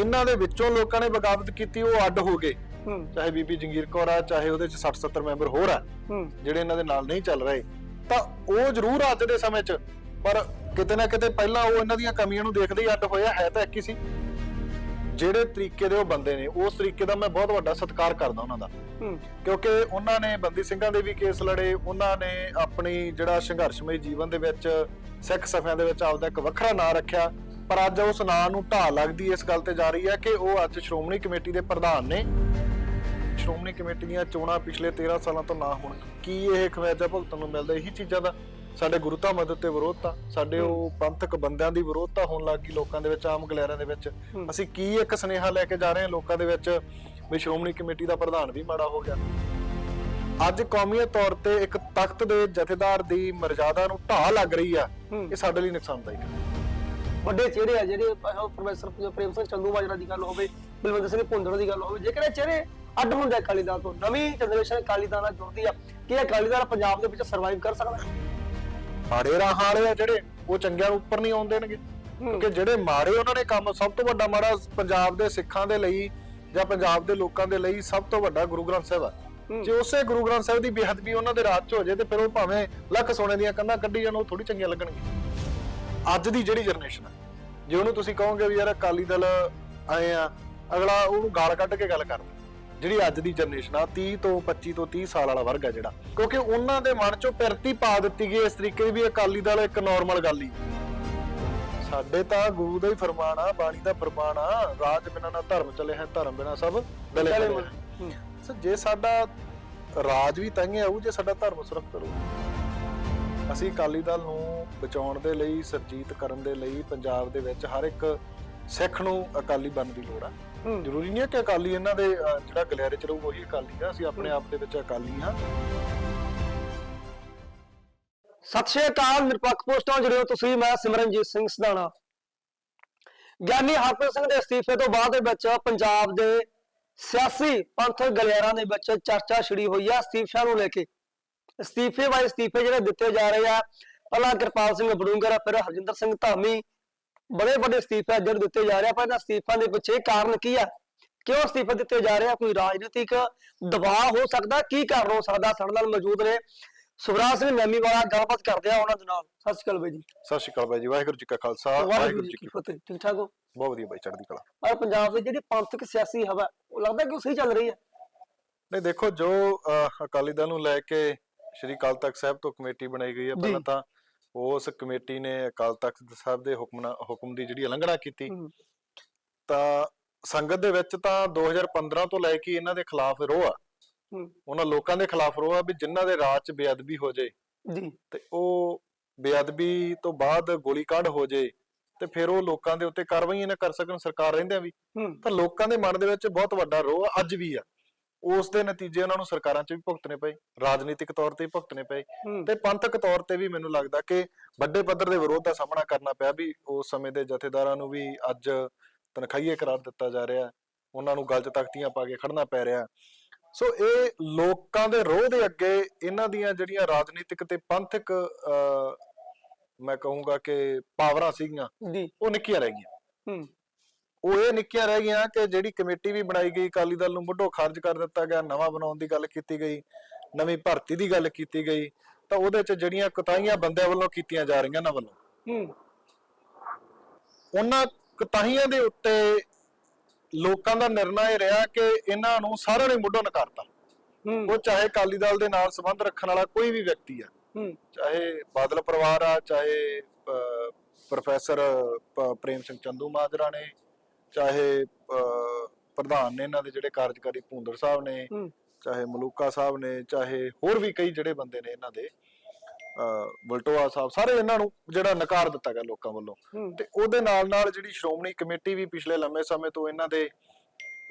ਇਹਨਾਂ ਦੇ ਵਿੱਚੋਂ ਲੋਕਾਂ ਨੇ ਬਗਾਵਤ ਕੀਤੀ ਉਹ ਅੱਡ ਹੋ ਗਏ। ਹੂੰ। ਚਾਹੇ ਬੀਬੀ ਜੰਗੀਰ ਕੌਰ ਆ ਚਾਹੇ ਉਹਦੇ ਚ 60 70 ਮੈਂਬਰ ਹੋਰ ਆ ਹੂੰ। ਜਿਹੜੇ ਇਹਨਾਂ ਦੇ ਨਾਲ ਨਹੀਂ ਚੱਲ ਰਹੇ ਤਾਂ ਉਹ ਜ਼ਰੂਰ ਅੱਜ ਦੇ ਸਮੇਂ 'ਚ ਪਰ ਕਿਤੇ ਨਾ ਕਿਤੇ ਪਹਿਲਾਂ ਉਹ ਇਹਨਾਂ ਦੀਆਂ ਕਮੀਆਂ ਨੂੰ ਦੇਖਦੇ ਹੀ ਅੱਡ ਹੋਇਆ ਹੈ ਤਾਂ ਇੱਕ ਹੀ ਸੀ। ਜਿਹੜੇ ਤਰੀਕੇ ਦੇ ਉਹ ਬੰਦੇ ਨੇ ਉਸ ਤਰੀਕੇ ਦਾ ਮੈਂ ਬਹੁਤ ਵੱਡਾ ਸਤਿਕਾਰ ਕਰਦਾ ਉਹਨਾਂ ਦਾ। ਕਿਉਂਕਿ ਉਹਨਾਂ ਨੇ ਬੰਦੀ ਸਿੰਘਾਂ ਦੇ ਵੀ ਕੇਸ ਲੜੇ ਉਹਨਾਂ ਨੇ ਆਪਣੀ ਜਿਹੜਾ ਸੰਘਰਸ਼ਮਈ ਜੀਵਨ ਦੇ ਵਿੱਚ ਸਿੱਖ ਸਫਿਆਂ ਦੇ ਵਿੱਚ ਆਪਦਾ ਇੱਕ ਵੱਖਰਾ ਨਾਂ ਰੱਖਿਆ ਪਰ ਅੱਜ ਉਸ ਨਾਂ ਨੂੰ ਢਾਹ ਲੱਗਦੀ ਇਸ ਗੱਲ ਤੇ ਜਾ ਰਹੀ ਹੈ ਕਿ ਉਹ ਅੱਜ ਸ਼੍ਰੋਮਣੀ ਕਮੇਟੀ ਦੇ ਪ੍ਰਧਾਨ ਨੇ। ਸ਼੍ਰੋਮਣੀ ਕਮੇਟੀ ਦੀਆਂ ਚੋਣਾਂ ਪਿਛਲੇ 13 ਸਾਲਾਂ ਤੋਂ ਨਾ ਹੋਣ। ਕੀ ਇਹ ਖਮਿਆਜਾ ਭੁਗਤਣ ਨੂੰ ਮਿਲਦਾ ਇਹੀ ਚੀਜ਼ਾਂ ਦਾ? ਸਾਡੇ ਗੁਰੂ ਧਾਮਾਂ ਦੇ ਉੱਤੇ ਵਿਰੋਧਤਾ ਸਾਡੇ ਉਹ ਪੰਥਕ ਬੰਦਿਆਂ ਦੀ ਵਿਰੋਧਤਾ ਹੋਣ ਲੱਗ ਗਈ ਲੋਕਾਂ ਦੇ ਵਿੱਚ ਆਮ ਗਲੈਰਾਂ ਦੇ ਵਿੱਚ। ਅਸੀਂ ਕੀ ਇੱਕ ਸੁਨੇਹਾ ਲੈ ਕੇ ਜਾ ਰਹੇ ਹਾਂ ਲੋਕਾਂ ਦੇ ਵਿੱਚ ਵੀ ਸ਼੍ਰੋਮਣੀ ਕਮੇਟੀ ਦਾ ਪ੍ਰਧਾਨ ਵੀ ਮਾੜਾ ਹੋ ਗਿਆ? ਅੱਜ ਕੌਮੀਅਤ ਤੌਰ ਤੇ ਇੱਕ ਤਖਤ ਦੇ ਜਥੇਦਾਰ ਦੀ ਮਰਜ਼ਾਦਾ ਨੂੰ ਢਾਹ ਲੱਗ ਰਹੀ ਆ। ਇਹ ਸਾਡੇ ਲਈ ਨੁਕਸਾਨਦਾਇਕ ਹੈ। ਵੱਡੇ ਚਿਹਰੇ ਆ ਜਿਹੜੇ ਪ੍ਰੋਫੈਸਰ ਪ੍ਰੇਮ ਸਿੰਘ ਚੰਦੂ ਮਾਜਰਾ ਦੀ ਗੱਲ ਹੋਵੇ ਬਲਵੰਤ ਸਿੰਘ ਭੁੰਦੜ ਦੀ ਗੱਲ ਹੋਵੇ ਜੇਕਰ ਇਹ ਚਿਹਰੇ ਅੱਡ ਹੁੰਦੇ ਅਕਾਲੀ ਦਲ ਤੋਂ ਨਵੀਂ ਜਨਰੇਸ਼ਨ ਅਕਾਲੀ ਦਲ ਨਾਲ ਜੁੜਦੀ ਆ ਕੀ ਇਹ ਅਕਾਲੀ ਦਲ ਪੰਜਾਬ ਦੇ ਵਿੱਚ ਸਰਵਾਈਵ ਕਰ ਸਕਦਾ? ਮਾੜੇ ਰਾਹਾਂ ਵਾਲੇ ਆ ਜਿਹੜੇ ਉਹ ਚੰਗਿਆਂ ਉੱਪਰ ਨਹੀਂ ਆਉਣ ਦੇਣਗੇ ਕਿਉਂਕਿ ਜਿਹੜੇ ਮਾੜੇ ਉਹਨਾਂ ਨੇ ਕੰਮ ਸਭ ਤੋਂ ਵੱਡਾ ਮਾੜਾ ਪੰਜਾਬ ਦੇ ਸਿੱਖਾਂ ਦੇ ਲਈ ਜਾਂ ਪੰਜਾਬ ਦੇ ਲੋਕਾਂ ਦੇ ਲਈ ਸਭ ਤੋਂ ਵੱਡਾ ਗੁਰੂ ਗ੍ਰੰਥ ਸਾਹਿਬ ਆ। ਜੇ ਉਸੇ ਗੁਰੂ ਗ੍ਰੰਥ ਸਾਹਿਬ ਦੀ ਬੇਅਦਬੀ ਉਹਨਾਂ ਦੇ ਰਾਜ 'ਚ ਹੋ ਜੇ ਤੇ ਫਿਰ ਉਹ ਭਾਵੇਂ ਲੱਖ ਸੋਨੇ ਦੀਆਂ ਕੰਧਾਂ ਕੱਢੀ ਜਾਣ ਉਹ ਥੋੜੀ ਚੰਗੀਆਂ ਲੱਗਣਗੀਆਂ ਅੱਜ ਦੀ ਜਿਹੜੀ ਜਨਰੇਸ਼ਨ ਆ ਜੇ ਉਹਨੂੰ ਤੁਸੀਂ ਕਹੋਗੇ ਵੀ ਯਾਰ ਅਕਾਲੀ ਦਲ ਆਏ ਆ ਅਗਲਾ ਉਹਨੂੰ ਗਾਲ ਕੱਢ ਕੇ ਗੱਲ ਕਰਦਾ। ਜਿਹੜੀ ਅੱਜ ਦੀ ਜਨਰੇਸ਼ਨ ਆ 30 ਤੋਂ 25 ਤੋਂ 30 ਸਾਲ ਵਾਲਾ ਵਰਗ ਆ ਜਿਹੜਾ ਕਿਉਂਕਿ ਉਹਨਾਂ ਦੇ ਮਨ 'ਚੋਂ ਪਿਰਤੀ ਪਾ ਦਿੱਤੀ ਗਈ ਇਸ ਤਰੀਕੇ ਦੀ ਵੀ ਅਕਾਲੀ ਦਲ ਇੱਕ ਨਾਰਮਲ ਗੱਲ ਹੀ। ਸਾਡੇ ਤਾਂ ਗੁਰੂ ਦਾ ਹੀ ਫਰਮਾਨ ਆ ਬਾਣੀ ਦਾ ਫਰਮਾਨ ਆ ਰਾਜ ਬਿਨਾਂ ਨਾ ਧਰਮ ਚਲੇ ਹੈ ਧਰਮ ਬਿਨਾਂ ਸਭ ਦਲੇ ਚਲੇ ਮਲੇ ਹੂੰ। ਸੋ ਜੇ ਸਾਡਾ ਰਾਜ ਵੀ ਤਾਂਗੇ ਆਊ ਜੇ ਸਾਡਾ ਧਰਮ ਸੁਰੱਖਿਅਤ ਰਹੂ। ਅਸੀਂ ਅਕਾਲੀ ਦਲ ਨੂੰ ਬਚਾਉਣ ਦੇ ਲਈ ਸਰਜੀਤ ਕਰਨ ਦੇ ਲਈ ਪੰਜਾਬ ਦੇ ਵਿੱਚ ਹਰ ਇੱਕ ਸਿੱਖ ਨੂੰ ਅਕਾਲੀ ਬਣਨ ਦੀ ਲੋੜ ਆ। ਹੂੰ। ਜ਼ਰੂਰੀ ਨਹੀਂ ਹੈ ਕਿ ਅਕਾਲੀ ਇਹਨਾਂ ਦੇ ਜਿਹੜਾ ਗਲਿਆਰੇ ਚ ਰਹੂ ਉਹੀ ਅਕਾਲੀ ਆ। ਅਸੀਂ ਆਪਣੇ ਆਪ ਦੇ ਵਿੱਚ ਅਕਾਲੀ ਹਾਂ ਸਤਿ ਸ਼੍ਰੀ ਅਕਾਲ ਨਿਰਪੱਖ ਪੋਸਟਾਂ ਜੁੜਿਓ ਤੁਸੀਂ ਮੈਂ ਸਿਮਰਨਜੀਤ ਸਿੰਘ ਸਦਾਣਾ ਗਿਆਨੀ ਹਰਪ੍ਰੀਤ ਸਿੰਘ ਦੇ ਅਸਤੀਫੇ ਤੋਂ ਬਾਅਦ ਦੇ ਵਿੱਚ ਪੰਜਾਬ ਦੇ ਸਿਆਸੀ ਪੰਥਕ ਗਲਿਆਰਾਂ ਦੇ ਵਿੱਚ ਚਰਚਾ ਛਿੜੀ ਹੋਈ ਆ ਅਸਤੀਫਿਆਂ ਨੂੰ ਲੈ ਕੇ। ਅਸਤੀਫੇ ਵਾਲੇ ਅਸਤੀਫੇ ਜਿਹੜੇ ਦਿੱਤੇ ਜਾ ਰਹੇ ਆ ਪਹਿਲਾਂ ਕਿਰਪਾਲ ਸਿੰਘ ਬੜੂੰਗਰ ਫਿਰ ਹਰਜਿੰਦਰ ਸਿੰਘ ਧਾਮੀ। ਬੜੇ ਵੱਡੇ ਅਸਤੀਫੇ ਜਿਹੜੇ ਦਿੱਤੇ ਜਾ ਰਹੇ ਆ ਪਰ ਇਹਨਾਂ ਅਸਤੀਫਿਆਂ ਦੇ ਪਿੱਛੇ ਕਾਰਨ ਕੀ ਆ? ਕਿਉਂ ਅਸਤੀਫੇ ਦਿੱਤੇ ਜਾ ਰਹੇ ਆ? ਕੋਈ ਰਾਜਨੀਤਿਕ ਦਬਾਅ ਹੋ ਸਕਦਾ? ਕੀ ਕਾਰਨ ਹੋ ਸਕਦਾ? ਸਾਡੇ ਨਾਲ ਮੌਜੂਦ ਨੇ ਸੁਖਰਾਜ ਸਿੰਘ ਨੈਮੀ ਵਾਲਾ ਗੱਲਬਾਤ ਕਰਦੇ ਆ ਉਹਨਾਂ ਦੇ ਨਾਲ। ਸਤਿ ਸ਼੍ਰੀ ਅਕਾਲ ਬਾਈ ਜੀ। ਸਤਿ ਸ਼੍ਰੀ ਅਕਾਲ ਬਾਈ ਜੀ ਵਾਹਿਗੁਰੂ ਜੀ ਕਾ ਖਾਲਸਾ ਵਾਹਿਗੁਰੂ ਜੀ ਕੀ ਫਤਿਹ। ਠੀਕ ਠਾਕ ਹੋ? ਬਹੁਤ ਵਧੀਆ ਬਾਈ ਚੜ੍ਹਦੀ ਕਲਾ। ਔਰ ਪੰਜਾਬ ਦੀ ਜਿਹੜੀ ਪੰਥਕ ਸਿਆਸੀ ਹਵਾ ਉਹ ਲੱਗਦਾ ਕਿ ਉਹ ਸਹੀ ਚੱਲ ਰਹੀ ਹੈ? ਨਹੀਂ ਦੇਖੋ ਜੋ ਅਕਾਲੀ ਦਲ ਨੂੰ ਲੈ ਕੇ ਸ਼੍ਰੀ ਅਕਾਲ ਤਖਤ ਸਾਹਿਬ ਤੋਂ ਕਮੇਟੀ ਬਣਾਈ ਗਈ ਹੈ। ਪਹਿਲਾਂ ਤਾਂ ਉਸ ਕਮੇਟੀ ਨੇ ਅਕਾਲ ਤਖਤ ਸਾਹਿਬ ਦੇ ਹੁਕਮ ਹੁਕਮ ਦੀ ਜਿਹੜੀ ਉਲੰਘਣਾ ਕੀਤੀ। ਤਾਂ ਸੰਗਤ ਦੇ ਵਿੱਚ ਤਾਂ 2015 ਤੋਂ ਲੈ ਕੇ ਇਹਨਾਂ ਦੇ ਖਿਲਾਫ ਰੋਹ ਆ ਉਹਨਾਂ ਲੋਕਾਂ ਦੇ ਖਿਲਾਫ ਰੋਹ ਆ ਵੀ ਜਿਨ੍ਹਾਂ ਦੇ ਰਾਜ 'ਚ ਬੇਅਦਬੀ ਹੋ ਜੇ। ਜੀ। ਤੇ ਉਹ ਬੇਅਦਬੀ ਤੋਂ ਬਾਅਦ ਗੋਲੀकांड ਹੋ ਜੇ ਤੇ ਫਿਰ ਉਹ ਲੋਕਾਂ ਦੇ ਉੱਤੇ ਕਾਰਵਾਈਆਂ ਨਾ ਕਰ ਸਕਣ ਸਰਕਾਰ ਰਹਿੰਦਿਆਂ ਵੀ। ਤਾਂ ਲੋਕਾਂ ਦੇ ਮਨ ਦੇ ਵਿੱਚ ਬਹੁਤ ਵੱਡਾ ਰੋਹ ਅੱਜ ਵੀ ਆ। ਉਸ ਦੇ ਨਤੀਜੇ ਉਹਨਾਂ ਨੂੰ ਸਰਕਾਰਾਂ 'ਚ ਵੀ ਭੁਗਤਣੇ ਪਏ ਰਾਜਨੀਤਿਕ ਤੌਰ ਤੇ ਵੀ ਭੁਗਤਣੇ ਪਏ ਤੇ ਪੰਥਕ ਤੌਰ ਤੇ ਵੀ ਮੈਨੂੰ ਲੱਗਦਾ ਕਿ ਵੱਡੇ ਪੱਧਰ ਦੇ ਵਿਰੋਧ ਦਾ ਸਾਹਮਣਾ ਕਰਨਾ ਪਿਆ ਵੀ ਉਸ ਸਮੇਂ ਦੇ ਜਥੇਦਾਰਾਂ ਨੂੰ ਵੀ ਅੱਜ ਤਨਖਾਹੀਏ ਕਰਾਰ ਦਿੱਤਾ ਜਾ ਰਿਹਾ ਉਹਨਾਂ ਨੂੰ ਗਲ 'ਚ ਤਖਤੀਆਂ ਪਾ ਕੇ ਖੜਨਾ ਪੈ ਰਿਹਾ। ਸੋ ਇਹ ਲੋਕਾਂ ਦੇ ਰੋਹ ਦੇ ਅੱਗੇ ਇਹਨਾਂ ਦੀਆਂ ਜਿਹੜੀਆਂ ਰਾਜਨੀਤਿਕ ਤੇ ਪੰਥਕ ਮੈਂ ਕਹੂੰਗਾ ਕਿ ਪਾਵਰਾਂ ਸੀਗੀਆਂ ਉਹ ਨਿੱਕੀਆਂ ਰਹਿ ਗਈਆਂ। ਹੂੰ। ਉਹ ਇਹ ਨਿੱਕੀਆਂ ਰਹਿ ਗਈਆਂ ਕਿ ਜਿਹੜੀ ਕਮੇਟੀ ਵੀ ਬਣਾਈ ਗਈ ਅਕਾਲੀ ਦਲ ਨੂੰ ਮੁੱਢੋਂ ਖਾਰਜ ਕਰ ਦਿੱਤਾ ਗਿਆ ਨਵਾਂ ਬਣਾਉਣ ਦੀ ਗੱਲ ਕੀਤੀ ਗਈ ਨਵੀਂ ਭਰਤੀ ਦੀ ਗੱਲ ਕੀਤੀ ਗਈ ਤਾਂ ਉਹਦੇ 'ਚ ਜਿਹੜੀਆਂ ਕੁਤਾਹੀਆਂ ਬੰਦਿਆਂ ਵੱਲੋਂ ਕੀਤੀਆਂ ਜਾ ਰਹੀਆਂ ਨਾ ਵੱਲੋਂ। ਹੂੰ। ਉਹਨਾਂ ਕੁਤਾਹੀਆਂ ਦੇ ਉੱਤੇ ਲੋਕਾਂ ਦਾ ਨਿਰਣਾ ਇਹ ਰਿਹਾ ਕਿ ਇਹਨਾਂ ਨੂੰ ਸਾਰਿਆਂ ਨੇ ਮੁੱਢੋਂ ਨਕਾਰਤਾ। ਹੂੰ। ਉਹ ਚਾਹੇ ਅਕਾਲੀ ਦਲ ਦੇ ਨਾਲ ਸੰਬੰਧ ਰੱਖਣ ਵਾਲਾ ਕੋਈ ਵੀ ਵਿਅਕਤੀ ਆ ਹੂੰ। ਚਾਹੇ ਬਾਦਲ ਪਰਿਵਾਰ ਆ ਚਾਹੇ ਪ੍ਰੋਫੈਸਰ ਪ੍ਰੇਮ ਸਿੰਘ ਚੰਦੂ ਮਾਜਰਾ ਨੇ ਚਾਹੇ ਅਹ, ਪ੍ਰਧਾਨ ਨੇ ਇਹਨਾਂ ਦੇ ਜਿਹੜੇ ਕਾਰਜਕਾਰੀ ਭੂੰਦੜ ਸਾਹਿਬ ਨੇ ਹੂੰ। ਚਾਹੇ ਮਲੂਕਾ ਸਾਹਿਬ ਨੇ ਚਾਹੇ ਹੋਰ ਵੀ ਕਈ ਜਿਹੜੇ ਬੰਦੇ ਨੇ ਇਹਨਾਂ ਦੇ ਅਹ, ਬਲਟੋਆ ਸਾਹਿਬ ਸਾਰੇ ਇਹਨਾਂ ਨੂੰ ਜਿਹੜਾ ਨਕਾਰ ਦਿੱਤਾ ਗਿਆ ਲੋਕਾਂ ਵੱਲੋਂ। ਹੂੰ। ਤੇ ਉਹਦੇ ਨਾਲ ਨਾਲ ਜਿਹੜੀ ਸ਼੍ਰੋਮਣੀ ਕਮੇਟੀ ਵੀ ਪਿਛਲੇ ਲੰਮੇ ਸਮੇਂ ਤੋਂ ਇਹਨਾਂ ਦੇ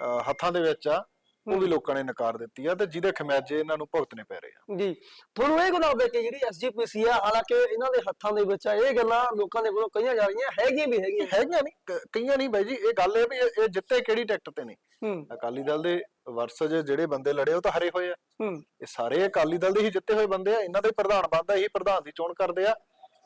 ਅਹ, ਹੱਥਾਂ ਦੇ ਵਿੱਚ ਆ। ਉਹ ਵੀ ਲੋਕਾਂ ਨੇ ਨਕਾਰ ਦਿੱਤੀ ਆ ਤੇ ਜਿਹਦੇ ਖਮਿਆਜੇ ਇਹਨਾਂ ਨੂੰ ਭੁਗਤਣੇ ਪੈ ਰਹੇ ਆ। ਜੀ ਤੁਹਾਨੂੰ ਇਹ ਗੱਲ ਕਿ ਜਿਹੜੀ ਐਸਜੀਪੀਸੀ ਆ ਹਾਲਾਂਕਿ ਇਹਨਾਂ ਦੇ ਹੱਥਾਂ ਦੇ ਵਿੱਚ ਆ ਇਹ ਗੱਲਾਂ ਲੋਕਾਂ ਦੇ ਵੱਲੋਂ ਕਹੀਆਂ ਜਾ ਰਹੀਆਂ ਹੈਗੀਆਂ ਵੀ ਹੈਗੀਆਂ। ਹੈਗੀਆਂ ਨਹੀਂ ਕਈਆਂ ਨਹੀਂ ਬਾਈ ਜੀ ਇਹ ਗੱਲ ਹੈ ਵੀ ਇਹ ਜਿੱਤੇ ਕਿਹੜੀ ਟਿਕਟ ਤੇ ਨੇ? ਹੂੰ। ਅਕਾਲੀ ਦਲ ਦੇ ਵਰਸਜ ਜਿਹੜੇ ਬੰਦੇ ਲੜੇ ਉਹ ਤਾਂ ਹਰੇ ਹੋਏ ਆ। ਹੂੰ। ਇਹ ਸਾਰੇ ਅਕਾਲੀ ਦਲ ਦੇ ਹੀ ਜਿੱਤੇ ਹੋਏ ਬੰਦੇ ਆ ਇਹਨਾਂ ਦੇ ਪ੍ਰਧਾਨ ਬਣਦਾ ਇਹੀ ਪ੍ਰਧਾਨ ਦੀ ਚੋਣ ਕਰਦੇ ਆ।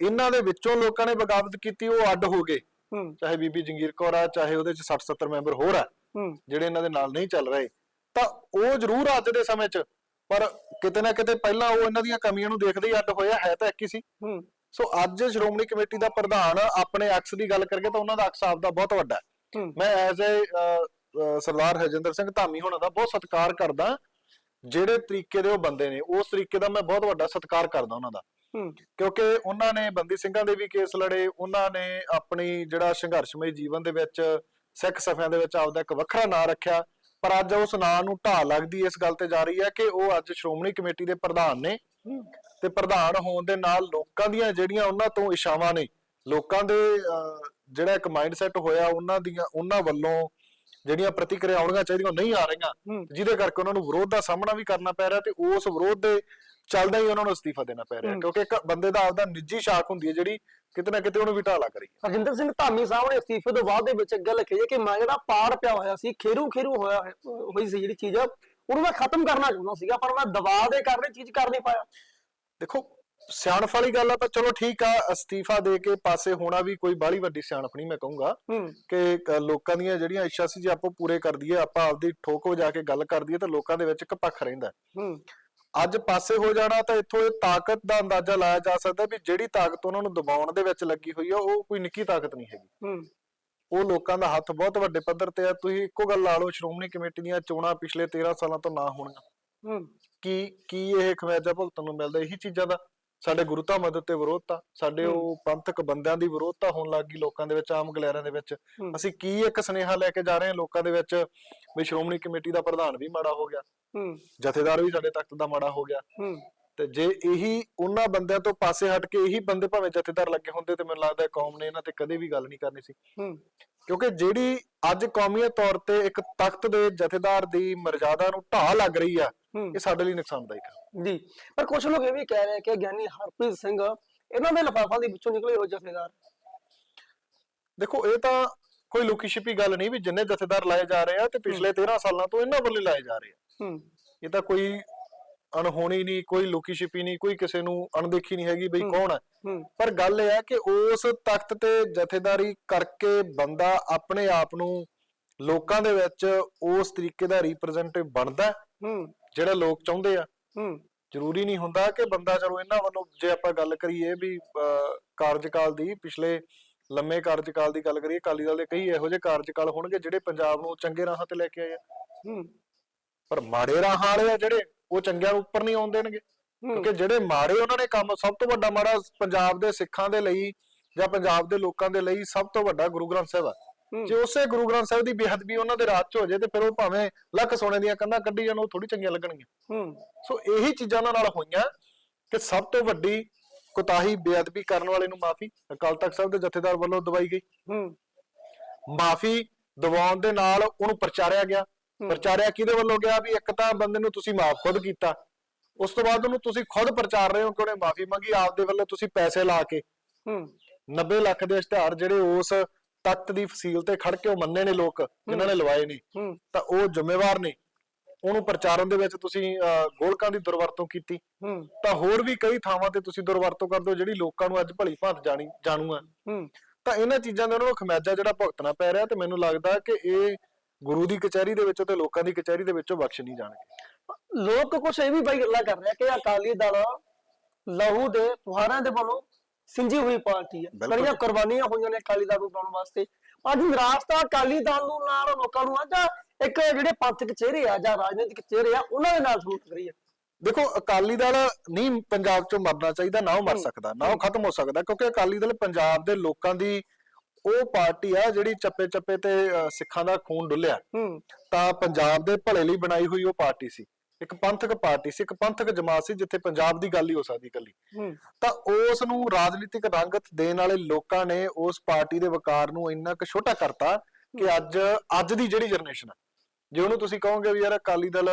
ਇਹਨਾਂ ਦੇ ਵਿੱਚੋਂ ਲੋਕਾਂ ਨੇ ਬਗਾਵਤ ਕੀਤੀ ਉਹ ਅੱਡ ਹੋ ਗਏ। ਹੂੰ। ਚਾਹੇ ਬੀਬੀ ਜੰਗੀਰ ਕੌਰ ਆ ਚਾਹੇ ਉਹਦੇ ਚ 60 70 ਮੈਂਬਰ ਹੋਰ ਆ ਹੂੰ। ਜਿਹੜੇ ਇਹਨਾਂ ਦੇ ਨਾਲ ਨਹੀਂ ਚੱਲ ਰਹੇ। ਤਾਂ ਉਹ ਜ਼ਰੂਰ ਅੱਜ ਦੇ ਸਮੇਂ 'ਚ ਪਰ ਕਿਤੇ ਨਾ ਕਿਤੇ ਪਹਿਲਾਂ ਉਹ ਇਹਨਾਂ ਦੀਆਂ ਕਮੀਆਂ ਨੂੰ ਦੇਖਦੇ ਹੀ ਅੱਡ ਹੋਇਆ ਹੈ ਤਾਂ ਇੱਕ ਹੀ ਸੀ। ਹੂੰ। ਸੋ ਅੱਜ ਸ਼੍ਰੋਮਣੀ ਕਮੇਟੀ ਦਾ ਪ੍ਰਧਾਨ ਆਪਣੇ ਅਕਸ ਦੀ ਗੱਲ ਕਰਕੇ ਤਾਂ ਉਹਨਾਂ ਦਾ ਅਕਸ ਆਪਦਾ ਬਹੁਤ ਵੱਡਾ ਹੈ। ਮੈਂ ਐਜ਼ ਅ ਸਰਦਾਰ ਹਰਜਿੰਦਰ ਸਿੰਘ ਧਾਮੀ ਹੋਣਾ ਦਾ ਬਹੁਤ ਸਤਿਕਾਰ ਕਰਦਾ ਜਿਹੜੇ ਤਰੀਕੇ ਦੇ ਉਹ ਬੰਦੇ ਨੇ ਉਸ ਤਰੀਕੇ ਦਾ ਮੈਂ ਬਹੁਤ ਵੱਡਾ ਸਤਿਕਾਰ ਕਰਦਾ ਉਹਨਾਂ ਦਾ। ਕਿਉਂਕਿ ਉਹਨਾਂ ਨੇ ਬੰਦੀ ਸਿੰਘਾਂ ਦੇ ਵੀ ਕੇਸ ਲੜੇ ਉਹਨਾਂ ਨੇ ਆਪਣੀ ਜਿਹੜਾ ਸੰਘਰਸ਼ਮਈ ਜੀਵਨ ਦੇ ਵਿੱਚ ਸਿੱਖ ਸਫਿਆਂ ਦੇ ਵਿੱਚ ਆਪਦਾ ਇੱਕ ਵੱਖਰਾ ਨਾਂ ਰੱਖਿਆ ਪਰ ਅੱਜ ਉਸ ਨਾਂ ਨੂੰ ਢਾਹ ਲੱਗਦੀ ਇਸ ਗੱਲ ਤੇ ਜਾ ਰਹੀ ਹੈ ਕਿ ਉਹ ਅੱਜ ਸ਼੍ਰੋਮਣੀ ਕਮੇਟੀ ਦੇ ਪ੍ਰਧਾਨ ਨੇ ਤੇ ਪ੍ਰਧਾਨ ਹੋਣ ਦੇ ਨਾਲ ਲੋਕਾਂ ਦੀਆਂ ਜਿਹੜੀਆਂ ਉਹਨਾਂ ਤੋਂ ਇਸ਼ਾਵਾਂ ਨੇ ਲੋਕਾਂ ਦੇ ਜਿਹੜਾ ਇੱਕ ਮਾਈਂਡਸੈਟ ਹੋਇਆ ਉਹਨਾਂ ਦੀਆਂ ਉਹਨਾਂ ਵੱਲੋਂ ਜਿਹੜੀਆਂ ਪ੍ਰਤੀਕਿਰਿਆ ਆਉਣੀਆਂ ਚਾਹੀਦੀਆਂ ਨਹੀਂ ਆ ਰਹੀਆਂ ਜਿਹਦੇ ਕਰਕੇ ਉਹਨਾਂ ਨੂੰ ਵਿਰੋਧ ਦਾ ਸਾਹਮਣਾ ਵੀ ਕਰਨਾ ਪੈ ਰਿਹਾ ਤੇ ਉਸ ਵਿਰੋਧ ਦੇ ਚੱਲਦਾ ਹੀ ਉਹਨਾਂ ਨੂੰ ਅਸਤੀਫਾ ਦੇਣਾ ਪੈ ਰਿਹਾ। ਕਿਉਂਕਿ ਇੱਕ ਬੰਦੇ ਦਾ ਆਪਦਾ ਨਿੱਜੀ ਸ਼ਾਖ ਹੁੰਦੀ ਹੈ ਜਿਹੜੀ ਕਿਤੇ ਨਾ ਕਿਤੇ ਉਹਨੂੰ ਵੀ ਢਾਲਾ ਕਰੀ ਹਰਜਿੰਦਰ ਸਿੰਘ ਧਾਮੀ ਸਾਹਿਬ ਨੇ ਅਸਤੀਫੇ ਤੋਂ ਬਾਅਦ ਦੇ ਵਿੱਚ ਅੱਗੇ ਲਿਖੀ ਹੈ ਕਿ ਮੈਂ ਜਿਹੜਾ ਪਾੜ ਪਿਆ ਹੋਇਆ ਸੀ ਖੇਰੂ ਖੇਰੂ ਹੋਇਆ ਹੋਈ ਸੀ ਜਿਹੜੀ ਚੀਜ਼ ਉਹਨੂੰ ਮੈਂ ਖਤਮ ਕਰਨਾ ਚਾਹੁੰਦਾ ਸੀਗਾ ਪਰ ਮੈਂ ਦਬਾਅ ਦੇ ਕਾਰਨ ਚੀਜ਼ ਕਰ ਨਹੀਂ ਪਾਇਆ। ਦੇਖੋ ਸਿਆਣਪ ਵਾਲੀ ਗੱਲ ਆ ਤਾਂ ਚਲੋ ਠੀਕ ਆ ਅਸਤੀਫਾ ਦੇ ਕੇ ਪਾਸੇ ਹੋਣਾ ਵੀ ਕੋਈ ਬਾਹਲੀ ਵੱਡੀ ਸਿਆਣਪ ਨਹੀਂ ਮੈਂ ਕਹੂੰਗਾ ਕ- ਲੋਕਾਂ ਦੀਆਂ ਜਿਹੜੀਆਂ ਇੱਛਾ ਸੀ ਜੇ ਆਪਾਂ ਪੂਰੇ ਕਰ ਦਈਏ ਆਪਾਂ ਆਪਦੀ ਠੋਕ ਹੋ ਜਾ ਕੇ ਗੱਲ ਕਰ ਦਈਏ ਤਾਂ ਲੋਕਾਂ ਦੇ ਵਿੱਚ ਇੱਕ ਪੱਖ ਰਹਿੰਦਾ। ਹੂੰ। ਅੱਜ ਪਾਸੇ ਹੋ ਜਾਣਾ ਤਾਂ ਇੱਥੋਂ ਇਹ ਤਾਕਤ ਦਾ ਅੰਦਾਜ਼ਾ ਲਾਇਆ ਜਾ ਸਕਦਾ ਵੀ ਜਿਹੜੀ ਤਾਕਤ ਉਹਨਾਂ ਨੂੰ ਦਬਾਉਣ ਦੇ ਵਿੱਚ ਲੱਗੀ ਹੋਈ ਆ ਉਹ ਕੋਈ ਨਿੱਕੀ ਤਾਕਤ ਨਹੀਂ ਹੈਗੀ। ਹੂੰ। ਉਹ ਲੋਕਾਂ ਦਾ ਹੱਥ ਬਹੁਤ ਵੱਡੇ ਪੱਧਰ ਤੇ ਆ। ਤੁਸੀਂ ਇੱਕੋ ਗੱਲ ਲਾ ਲਓ ਸ਼੍ਰੋਮਣੀ ਕਮੇਟੀ ਦੀਆਂ ਚੋਣਾਂ ਪਿਛਲੇ 13 ਸਾਲਾਂ ਤੋਂ ਨਾ ਹੋਣੀਆਂ। ਹੂੰ। ਕੀ ਕੀ ਇਹ ਖਮਿਆਜਾ ਭੁਗਤਣ ਨੂੰ ਮਿਲਦਾ? ਇਹੀ ਚੀਜ਼ਾਂ ਦਾ ਸਾਡੇ ਗੁਰੂ ਧਾਮਾਂ ਦੇ ਉੱਤੇ ਵਿਰੋਧਤਾ ਸਾਡੇ। ਉਹ ਪੰਥਕ ਬੰਦਿਆਂ ਦੀ ਵਿਰੋਧਤਾ ਹੋਣ ਲੱਗ ਗਈ ਲੋਕਾਂ ਦੇ ਵਿੱਚ ਆਮ ਗਲੈਰਾਂ ਦੇ ਵਿੱਚ। ਅਸੀਂ ਕੀ ਇੱਕ ਸੁਨੇਹਾ ਲੈ ਕੇ ਜਾ ਰਹੇ ਹਾਂ ਲੋਕਾਂ ਦੇ ਵਿੱਚ ਵੀ ਸ਼੍ਰੋਮਣੀ ਕਮੇਟੀ ਦਾ ਪ੍ਰਧਾਨ ਵੀ ਮਾੜਾ ਹੋ ਗਿਆ। ਹੂੰ। ਜਥੇਦਾਰ ਵੀ ਸਾਡੇ ਤਖਤ ਦਾ ਮਾੜਾ ਹੋ ਗਿਆ। ਹੂੰ। ਤੇ ਜੇ ਇਹੀ ਉਹਨਾਂ ਬੰਦਿਆਂ ਤੋਂ ਪਾਸੇ ਹਟ ਕੇ ਇਹੀ ਬੰਦੇ ਭਾਵੇਂ ਜਥੇਦਾਰ ਲੱਗੇ ਹੁੰਦੇ ਤੇ ਮੈਨੂੰ ਲੱਗਦਾ ਕੌਮ ਨੇ ਇਹਨਾਂ ਤੇ ਕਦੇ ਵੀ ਗੱਲ ਨਹੀਂ ਕਰਨੀ ਸੀ। ਹੂੰ। ਕਿਉਂਕਿ ਜਿਹੜੀ ਅੱਜ ਕੌਮੀਅਤ ਤੌਰ ਤੇ ਇੱਕ ਤਖਤ ਦੇ ਜਥੇਦਾਰ ਦੀ ਮਰਜ਼ਾਦਾ ਨੂੰ ਢਾਹ ਲੱਗ ਰਹੀ ਆ ਹੂੰ। ਇਹ ਸਾਡੇ ਲਈ ਨੁਕਸਾਨਦਾਇਕ ਆ। ਜੀ। ਪਰ ਕੁਝ ਲੋਕ ਇਹ ਵੀ ਕਹਿ ਰਹੇ ਕਿ ਗਿਆਨੀ ਹਰਪ੍ਰੀਤ ਸਿੰਘ ਇਹਨਾਂ ਦੇ ਲਫਾਫਾ ਦੇ ਵਿੱਚੋਂ ਨਿਕਲੇ ਹੋ ਜਥੇਦਾਰ। ਦੇਖੋ ਇਹ ਤਾਂ ਕੋਈ ਲੁਕੀ ਛਿਪੀ ਗੱਲ ਨਹੀਂ ਵੀ ਜਿੰਨੇ ਜਥੇਦਾਰ ਲਾਏ ਜਾ ਰਹੇ ਆ ਤੇ ਪਿਛਲੇ 13 ਸਾਲਾਂ ਤੋਂ ਇਹਨਾਂ ਵੱਲੋਂ ਹੀ ਲਾਏ ਜਾ ਰਹੇ ਆ। ਹੂੰ। ਇਹ ਤਾਂ ਕੋਈ ਅਣਹੋਣੀ ਨਹੀਂ ਕੋਈ ਲੁਕੀ ਛਿਪੀ ਨਹੀਂ ਕੋਈ ਕਿਸੇ ਨੂੰ ਅਣਦੇਖੀ ਨਹੀਂ ਹੈਗੀ ਬਈ। ਕੌਣ ਹੈ। ਪਰ ਗੱਲ ਇਹ ਹੈ ਕਿ ਉਸ ਤਖਤ ਤੇ ਜਥੇਦਾਰੀ ਕਰਕੇ ਬੰਦਾ ਆਪਣੇ ਆਪ ਨੂੰ ਲੋਕਾਂ ਦੇ ਵਿੱਚ ਉਸ ਤਰੀਕੇ ਦਾ ਰਿਪਰੈਜ਼ੈਂਟੇਟਿਵ ਬਣਦਾ ਜਿਹੜਾ ਲੋਕ ਚਾਹੁੰਦੇ ਆ। ਜ਼ਰੂਰੀ ਨਹੀਂ ਹੁੰਦਾ ਕਿ ਬੰਦਾ ਚਲੋ ਇਹਨਾਂ ਵੱਲੋਂ ਜੇ ਆਪਾਂ ਗੱਲ ਕਰੀਏ ਵੀ ਕਾਰਜਕਾਲ ਦੀ ਪਿਛਲੇ ਲੰਮੇ ਕਾਰਜਕਾਲ ਦੀ ਗੱਲ ਕਰੀਏ ਅਕਾਲੀ ਦਲ ਦੇ ਕਈ ਇਹੋ ਜਿਹੇ ਕਾਰਜਕਾਲ ਹੋਣਗੇ ਜਿਹੜੇ ਪੰਜਾਬ ਨੂੰ ਚੰਗੇ ਰਾਹਾਂ ਤੇ ਲੈ ਕੇ ਆਏ ਆ। ਪਰ ਮਾੜੇ ਰਾਹਾਂ ਵਾਲੇ ਆ ਜਿਹੜੇ ਉਹ ਚੰਗਿਆਂ ਨੂੰ ਉੱਪਰ ਨਹੀਂ ਆਉਣ ਦੇਣਗੇ। ਕਿਉਂਕਿ ਜਿਹੜੇ ਮਾੜੇ ਉਹਨਾਂ ਨੇ ਕੰਮ ਸਭ ਤੋਂ ਵੱਡਾ ਮਾੜਾ ਪੰਜਾਬ ਦੇ ਸਿੱਖਾਂ ਦੇ ਲਈ ਜਾਂ ਪੰਜਾਬ ਦੇ ਲੋਕਾਂ ਦੇ ਲਈ ਸਭ ਤੋਂ ਵੱਡਾ ਗੁਰੂ ਗ੍ਰੰਥ ਸਾਹਿਬ ਆ। ਜੇ ਉਸੇ ਗੁਰੂ ਗ੍ਰੰਥ ਸਾਹਿਬ ਦੀ ਬੇਅਦਬੀ ਉਹਨਾਂ ਦੇ ਰਾਜ 'ਚ ਹੋ ਜੇ ਤੇ ਫਿਰ ਉਹ ਭਾਵੇਂ ਲੱਖ ਸੋਨੇ ਦੀਆਂ ਕੰਧਾਂ ਕੱਢੀ ਜਾਣ ਉਹ ਥੋੜੀ ਚੰਗੀਆਂ ਲੱਗਣਗੀਆਂ। ਹੂੰ। ਸੋ ਇਹੀ ਚੀਜ਼ਾਂ ਨਾਲ ਹੋਈਆਂ ਕਿ ਸਭ ਤੋਂ ਵੱਡੀ ਕੁਤਾਹੀ ਬੇਅਦਬੀ ਕਰਨ ਵਾਲੇ ਨੂੰ ਮਾਫੀ ਅਕਾਲ ਤਖਤ ਸਾਹਿਬ ਦੇ ਜਥੇਦਾਰ ਵੱਲੋਂ ਦਵਾਈ ਗਈ। ਹੂੰ। ਮਾਫੀ ਦਿਵਾਉਣ ਦੇ ਨਾਲ ਉਹਨੂੰ ਪ੍ਰਚਾਰਿਆ ਗਿਆ। ਪ੍ਰਚਾਰਿਆ ਕਿਹਦੇ ਵੱਲੋਂ ਗਿਆ ਵੀ ਇੱਕ ਤਾਂ ਬੰਦੇ ਨੂੰ ਤੁਸੀਂ ਮਾਫ ਖੁਦ ਕੀਤਾ। ਉਸ ਤੋਂ ਬਾਅਦ ਉਹਨੂੰ ਤੁਸੀਂ ਖੁਦ ਪ੍ਰਚਾਰ ਰਹੇ ਹੋ ਕਿ ਉਹਨੇ ਮਾਫੀ ਮੰਗੀ ਆਪਦੇ ਵੱਲੋਂ ਤੁਸੀਂ ਪੈਸੇ ਲਾ ਕੇ। ਹੂੰ। 90 ਲੱਖ ਦੇ ਇਸ਼ਤਿਹਾਰ ਜਿਹੜੇ ਉਸ ਤਖਤ ਦੀ ਫਸੀਲ ਤੇ ਖੜ ਕੇ ਉਹ ਮੰਨੇ ਨੇ ਲੋਕ ਜਿਨ੍ਹਾਂ ਨੇ ਲਵਾਏ ਨੇ ਹੂੰ। ਤਾਂ ਉਹ ਜ਼ਿੰਮੇਵਾਰ ਨੇ। ਉਹਨੂੰ ਪ੍ਰਚਾਰਨ ਦੇ ਵਿੱਚ ਤੁਸੀਂ ਗੋਲਕਾਂ ਦੀ ਦੁਰਵਰਤੋਂ ਕੀਤੀ। ਤਾਂ ਹੋਰ ਵੀ ਕਈ ਥਾਵਾਂ ਤੇ ਤੁਸੀਂ ਦੁਰਵਰਤੋਂ ਕਰਦੇ ਹੋ ਜਿਹੜੀ ਲੋਕਾਂ ਨੂੰ ਅੱਜ ਭਲੀ ਭਾਂਤ ਜਾਣੀ ਜਾਣੂ ਆ। ਤਾਂ ਇਹਨਾਂ ਚੀਜ਼ਾਂ ਦਾ ਉਹਨਾਂ ਨੂੰ ਖਮਿਆਜਾ ਜਿਹੜਾ ਭੁਗਤਣਾ ਪੈ ਰਿਹਾ ਤੇ ਮੈਨੂੰ ਲੱਗਦਾ ਕਿ ਇਹ ਗੁਰੂ ਦੀ ਕਚਹਿਰੀ ਦੇ ਵਿੱਚੋਂ ਤੇ ਲੋਕਾਂ ਦੀ ਕਚਹਿਰੀ ਦੇ ਵਿੱਚੋਂ ਬਖਸ਼ ਨਹੀਂ ਜਾਣਗੇ ਲੋਕ ਕੁਛ ਇਹ ਵੀ ਬਾਈ ਗੱਲਾਂ ਕਰ ਰਿਹਾ ਕਿ ਅਕਾਲੀ ਦਲ ਲਹੂ ਦੇ ਫੁਹਾਰਾਂ ਦੇ ਵੱਲੋਂ ਸਿੰਜੀ ਹੋਈ ਪਾਰਟੀ ਹੈ। ਬੜੀਆਂ ਕੁਰਬਾਨੀਆਂ ਹੋਈਆਂ ਨੇ ਅਕਾਲੀ ਦਲ ਨੂੰ ਪਾਉਣ ਵਾਸਤੇ ਅੱਜ ਨਿਰਾਸ਼ ਤਾਂ ਅਕਾਲੀ ਦਲ ਨੂੰ ਨਾਲ ਲੋਕਾਂ ਨੂੰ ਆ ਜਾਂ ਇੱਕ ਜਿਹੜੇ ਪੰਥਕ ਚਿਹਰੇ ਆ ਜਾਂ ਰਾਜਨੀਤਿਕ ਚਿਹਰੇ ਆ ਉਹਨਾਂ ਦੇ ਨਾਲ ਸਲੂਟ ਕਰੀ ਆ ਦੇਖੋ ਅਕਾਲੀ ਦਲ ਨਹੀਂ ਪੰਜਾਬ ਚੋਂ ਮਰਨਾ ਚਾਹੀਦਾ ਨਾ ਉਹ ਮਰ। ਸਕਦਾ ਨਾ ਉਹ ਖਤਮ ਹੋ ਸਕਦਾ ਕਿਉਂਕਿ ਅਕਾਲੀ ਦਲ ਪੰਜਾਬ ਦੇ ਲੋਕਾਂ ਦੀ ਉਹ ਪਾਰਟੀ ਆ ਜਿਹੜੀ ਚੱਪੇ ਚੱਪੇ ਤੇ ਅਹ, ਸਿੱਖਾਂ ਦਾ ਖੂਨ ਡੁੱਲਿਆ। ਹੂੰ। ਤਾਂ ਪੰਜਾਬ ਦੇ ਭਲੇ ਲਈ ਬਣਾਈ ਹੋਈ ਉਹ ਪਾਰਟੀ ਸੀ। ਇੱਕ ਪੰਥਕ ਪਾਰਟੀ ਸੀ ਇੱਕ ਪੰਥਕ ਜਮਾਤ ਸੀ ਜਿੱਥੇ ਪੰਜਾਬ ਦੀ ਗੱਲ ਹੀ ਹੋ ਸਕਦੀ ਇਕੱਲੀ। ਹੂੰ। ਤਾਂ ਉਸ ਨੂੰ ਰਾਜਨੀਤਿਕ ਰੰਗਤ ਦੇਣ ਵਾਲੇ ਲੋਕਾਂ ਨੇ ਉਸ ਪਾਰਟੀ ਦੇ ਵਕਾਰ ਨੂੰ ਇੰਨਾ ਕੁ ਛੋਟਾ ਕਰਤਾ ਕਿ ਅੱਜ ਅੱਜ ਦੀ ਜਿਹੜੀ ਜਨਰੇਸ਼ਨ ਆ ਜੇ ਉਹਨੂੰ ਤੁਸੀਂ ਕਹੋਗੇ ਵੀ ਯਾਰ ਅਕਾਲੀ ਦਲ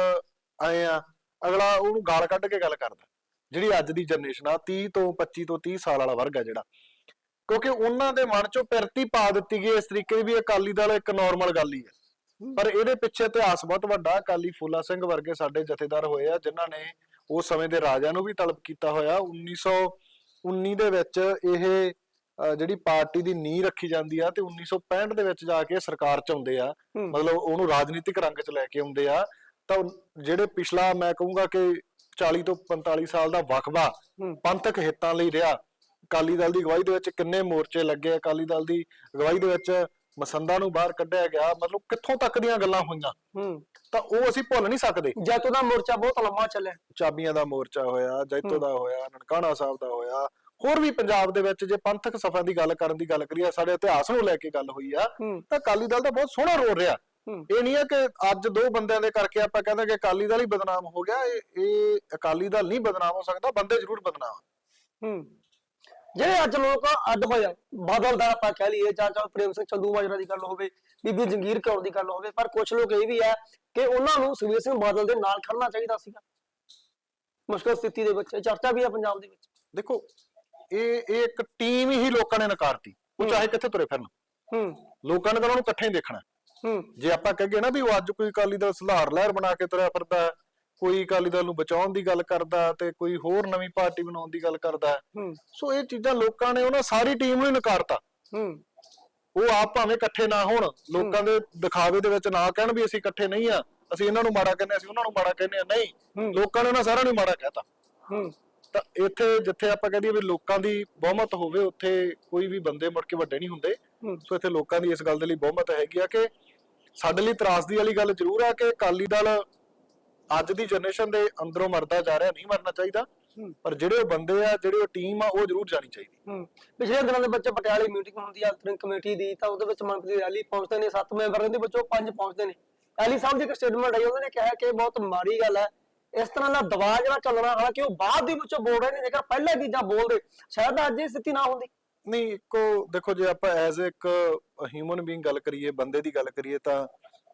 ਆਏ ਆ ਅਗਲਾ ਉਹਨੂੰ ਗਾਲ ਕੱਢ ਕੇ ਗੱਲ ਕਰਦਾ। ਜਿਹੜੀ ਅੱਜ ਦੀ ਜਨਰੇਸ਼ਨ ਆ 30 ਤੋਂ 25 ਤੋਂ 30 ਸਾਲ ਵਾਲਾ ਵਰਗ ਆ ਜਿਹੜਾ। ਕਿਉਂਕਿ ਉਹਨਾਂ ਦੇ ਮਨ ਚੋਂ ਪਿਰਤੀ ਪਾ ਦਿੱਤੀ ਗਈ ਇਸ ਤਰੀਕੇ ਦੀ ਵੀ ਅਕਾਲੀ ਦਲ ਇੱਕ ਨਾਰਮਲ ਗੱਲ ਹੀ ਹੈ। ਪਰ ਇਹਦੇ ਪਿੱਛੇ ਇਤਿਹਾਸ ਬਹੁਤ ਵੱਡਾ ਅਕਾਲੀ ਫੂਲਾ ਸਿੰਘ ਵਰਗੇ ਸਾਡੇ ਜਥੇਦਾਰ ਹੋਏ ਆ ਜਿਨ੍ਹਾਂ ਨੇ ਉਸ ਸਮੇਂ ਦੇ ਰਾਜਿਆਂ ਨੂੰ ਵੀ ਤਲਬ ਕੀਤਾ ਹੋਇਆ। 1919 ਦੇ ਵਿੱਚ ਇਹ ਜਿਹੜੀ ਪਾਰਟੀ ਦੀ ਨੀਂਹ ਰੱਖੀ ਜਾਂਦੀ ਆ ਤੇ 1965 ਦੇ ਵਿੱਚ ਜਾ ਕੇ ਸਰਕਾਰ ਚ ਆਉਂਦੇ ਆ। ਮਤਲਬ ਉਹਨੂੰ ਰਾਜਨੀਤਿਕ ਰੰਗ ਚ ਲੈ ਕੇ ਆਉਂਦੇ ਆ। ਤਾਂ ਜਿਹੜੇ ਪਿਛਲਾ ਮੈਂ ਕਹੂੰਗਾ ਕਿ 40 ਤੋਂ 45 ਸਾਲ ਦਾ ਵਕਬਾ ਹੂੰ। ਪੰਥਕ ਹਿੱਤਾਂ ਲਈ ਰਿਹਾ ਅਕਾਲੀ ਦਲ ਦੀ ਅਗਵਾਈ ਦੇ ਵਿੱਚ ਕਿੰਨੇ ਮੋਰਚੇ ਲੱਗੇ ਅਕਾਲੀ ਦਲ ਦੀ ਅਗਵਾਈ ਦੇ ਵਿੱਚ ਮਸੰਦਾ ਨੂੰ ਬਾਹਰ ਕੱਢਿਆ ਗਿਆ ਮਤਲਬ ਕਿੱਥੋਂ ਤੱਕ ਦੀਆਂ ਗੱਲਾਂ ਹੋਈਆਂ? ਹੂੰ। ਤਾਂ ਉਹ ਅਸੀਂ ਭੁੱਲ ਨਹੀਂ ਸਕਦੇ। ਜੈਤੋ ਦਾ ਮੋਰਚਾ ਬਹੁਤ ਲੰਮਾ ਚੱਲਿਆ। ਚਾਬੀਆਂ ਦਾ ਮੋਰਚਾ ਹੋਇਆ ਜੈਤੋ। ਦਾ ਹੋਇਆ ਨਨਕਾਣਾ ਸਾਹਿਬ ਦਾ ਹੋਇਆ ਹੋਰ ਵੀ ਪੰਜਾਬ ਦੇ ਵਿੱਚ ਜੇ ਪੰਥਕ ਸਫਾ ਦੀ ਗੱਲ ਕਰਨ ਦੀ ਗੱਲ ਕਰੀਏ ਸਾਡੇ ਇਤਿਹਾਸ ਨੂੰ ਲੈ ਕੇ ਗੱਲ ਹੋਈ ਆ ਤਾਂ ਅਕਾਲੀ ਦਲ ਦਾ ਬਹੁਤ ਸੋਹਣਾ ਰੋਲ ਰਿਹਾ। ਇਹ ਨਹੀਂ ਹੈ ਕਿ ਅੱਜ ਦੋ ਬੰਦਿਆਂ ਦੇ ਕਰਕੇ ਆਪਾਂ ਕਹਿੰਦੇ ਕਿ ਅਕਾਲੀ ਦਲ ਹੀ ਬਦਨਾਮ ਹੋ ਗਿਆ ਇਹ ਇਹ ਅਕਾਲੀ ਦਲ ਨਹੀਂ ਬਦਨਾਮ ਹੋ ਸਕਦਾ ਬੰਦੇ ਜ਼ਰੂਰ ਬਦਨਾਮ। ਹੂੰ। ਜਿਹੜੇ ਅੱਜ ਲੋਕ ਅੱਡ ਹੋਏ ਆ ਬਾਦਲ ਦਾ ਆਪਾਂ ਕਹਿ ਲਈਏ ਜਾਂ ਚਾਹੇ ਪ੍ਰੇਮ ਸਿੰਘ ਚੰਦੂ ਮਾਜਰਾ ਦੀ ਗੱਲ ਹੋਵੇ ਬੀਬੀ ਜੰਗੀਰ ਕੌਰ ਦੀ ਗੱਲ ਹੋਵੇ ਪਰ ਕੁਝ ਲੋਕ ਇਹ ਵੀ ਹੈ ਕਿ ਉਹਨਾਂ ਨੂੰ ਸੁਖਬੀਰ ਸਿੰਘ ਬਾਦਲ ਦੇ ਨਾਲ ਖੜਨਾ ਚਾਹੀਦਾ ਸੀਗਾ। ਮੁਸ਼ਕਲ ਸਥਿਤੀ ਦੇ ਵਿੱਚ ਚਰਚਾ ਵੀ ਹੈ ਪੰਜਾਬ ਦੇ ਵਿੱਚ। ਦੇਖੋ ਇਹ ਇਹ ਇੱਕ ਟੀਮ ਹੀ ਲੋਕਾਂ ਨੇ ਨਕਾਰਤੀ। ਉਹ। ਚਾਹੇ ਕਿੱਥੇ ਤੁਰੇ ਫਿਰਨ। ਹੂੰ। ਲੋਕਾਂ ਨੇ ਤਾਂ ਉਹਨੂੰ ਇਕੱਠੇ ਹੀ ਦੇਖਣਾ। ਹੂੰ। ਜੇ ਆਪਾਂ ਕਹੀਏ ਨਾ ਵੀ ਉਹ ਅੱਜ ਕੋਈ ਅਕਾਲੀ ਦਲ ਸੁਧਾਰ ਲਹਿਰ ਬਣਾ ਕੇ ਤੁਰਿਆ ਫਿਰਦਾ ਹੈ, ਕੋਈ ਅਕਾਲੀ ਦਲ ਨੂੰ ਬਚਾਉਣ ਦੀ ਗੱਲ ਕਰਦਾ ਤੇ ਕੋਈ ਹੋਰ ਨਵੀਂ ਪਾਰਟੀ ਬਣਾਉਣ ਦੀ ਗੱਲ ਕਰਦਾ। ਸੋ ਇਹ ਚੀਜ਼ਾਂ ਲੋਕਾਂ ਨੇ ਉਹਨਾਂ ਸਾਰੀ ਟੀਮ ਨੂੰ ਨਕਾਰਤਾ। ਉਹ ਆਪ ਭਾਵੇਂ ਇਕੱਠੇ ਨਾ ਹੋਣ ਲੋਕਾਂ ਦੇ ਦਿਖਾਵੇ ਦੇ ਵਿੱਚ ਨਾ ਕਹਿਣ ਵੀ ਅਸੀਂ ਇਕੱਠੇ ਨਹੀਂ ਆ ਅਸੀਂ ਇਹਨਾਂ ਨੂੰ ਮਾੜਾ ਕਹਿੰਦੇ ਅਸੀਂ ਉਹਨਾਂ ਨੂੰ ਮਾੜਾ ਕਹਿੰਦੇ ਆ ਨਹੀਂ। ਲੋਕਾਂ ਨੇ ਉਹਨਾਂ ਸਾਰਿਆਂ ਨੂੰ ਮਾੜਾ ਕਹਿਤਾ। ਤਾਂ ਇੱਥੇ ਜਿੱਥੇ ਆਪਾਂ ਕਹਦੇ ਵੀ ਲੋਕਾਂ ਦੀ ਬਹੁਮਤ ਹੋਵੇ ਉੱਥੇ ਕੋਈ ਵੀ ਬੰਦੇ ਮੁੜ ਕੇ ਵੱਡੇ ਨਹੀਂ ਹੁੰਦੇ। ਸੋ ਇੱਥੇ ਲੋਕਾਂ ਦੀ ਇਸ ਗੱਲ ਦੇ ਲਈ ਬਹੁਮਤ ਹੈਗੀ ਆ ਕਿ ਸਾਡੇ ਲਈ ਤਰਾਸਦੀ ਵਾਲੀ ਗੱਲ ਜ਼ਰੂਰ ਆ ਕਿ ਅਕਾਲੀ ਦਲ ਅੱਜ ਦੀ ਜਨਰੇਸ਼ਨ ਦੇ ਅੰਦਰੋਂ ਮਰਦਾ ਜਾ ਰਿਹਾ ਨਹੀਂ ਮਰਨਾ ਚਾਹੀਦਾ। ਪਰ ਜਿਹੜੇ ਬੰਦੇ ਆ ਜਿਹੜੇ ਟੀਮ ਆ ਉਹ ਜ਼ਰੂਰ ਜਾਣੀ ਚਾਹੀਦੀ। ਹੂੰ। ਪਿਛਲੇ ਦਿਨਾਂ ਦੇ ਵਿੱਚ ਪਟਿਆਲੇ ਮੀਟਿੰਗ ਹੁੰਦੀ ਆ ਅੰਤਰਿਮ ਕਮੇਟੀ ਦੀ ਤਾਂ ਉਹਦੇ ਵਿੱਚ ਮਨਪ੍ਰੀਤ ਰੈਲੀ ਪਹੁੰਚਦੇ ਨੇ ਸੱਤ ਮੈਂਬਰਾਂ ਦੇ ਵਿੱਚੋਂ ਪੰਜ ਪਹੁੰਚਦੇ ਨੇ। ਐਲੀ ਸਾਹਿਬ ਦੀ ਇੱਕ ਸਟੇਟਮੈਂਟ ਆਈ ਉਹਨਾਂ ਨੇ ਕਿਹਾ ਕਿ ਬਹੁਤ ਮਾੜੀ ਗੱਲ ਹੈ ਇਸ ਤਰ੍ਹਾਂ ਦਾ ਦਬਾਅ ਜਿਹੜਾ ਚੱਲਣਾ ਹਾਲਾਂਕਿ ਉਹ ਬਾਅਦ ਦੇ ਵਿੱਚੋਂ ਬੋਲ ਰਹੇ ਨੇ ਜੇਕਰ ਪਹਿਲਾਂ ਚੀਜ਼ਾਂ ਬੋਲਦੇ ਸ਼ਾਇਦ ਅੱਜ ਇਹ ਸਥਿਤੀ ਨਾ ਹੁੰਦੀ। ਨਹੀਂ ਇੱਕੋ ਦੇਖੋ ਜੇ ਆਪਾਂ ਐਜ਼ ਇੱਕ ਹਿਊਮਨ ਬੀਇੰਗ ਗੱਲ ਕਰੀਏ ਬੰਦੇ ਦੀ ਗੱਲ ਕਰੀਏ ਤਾਂ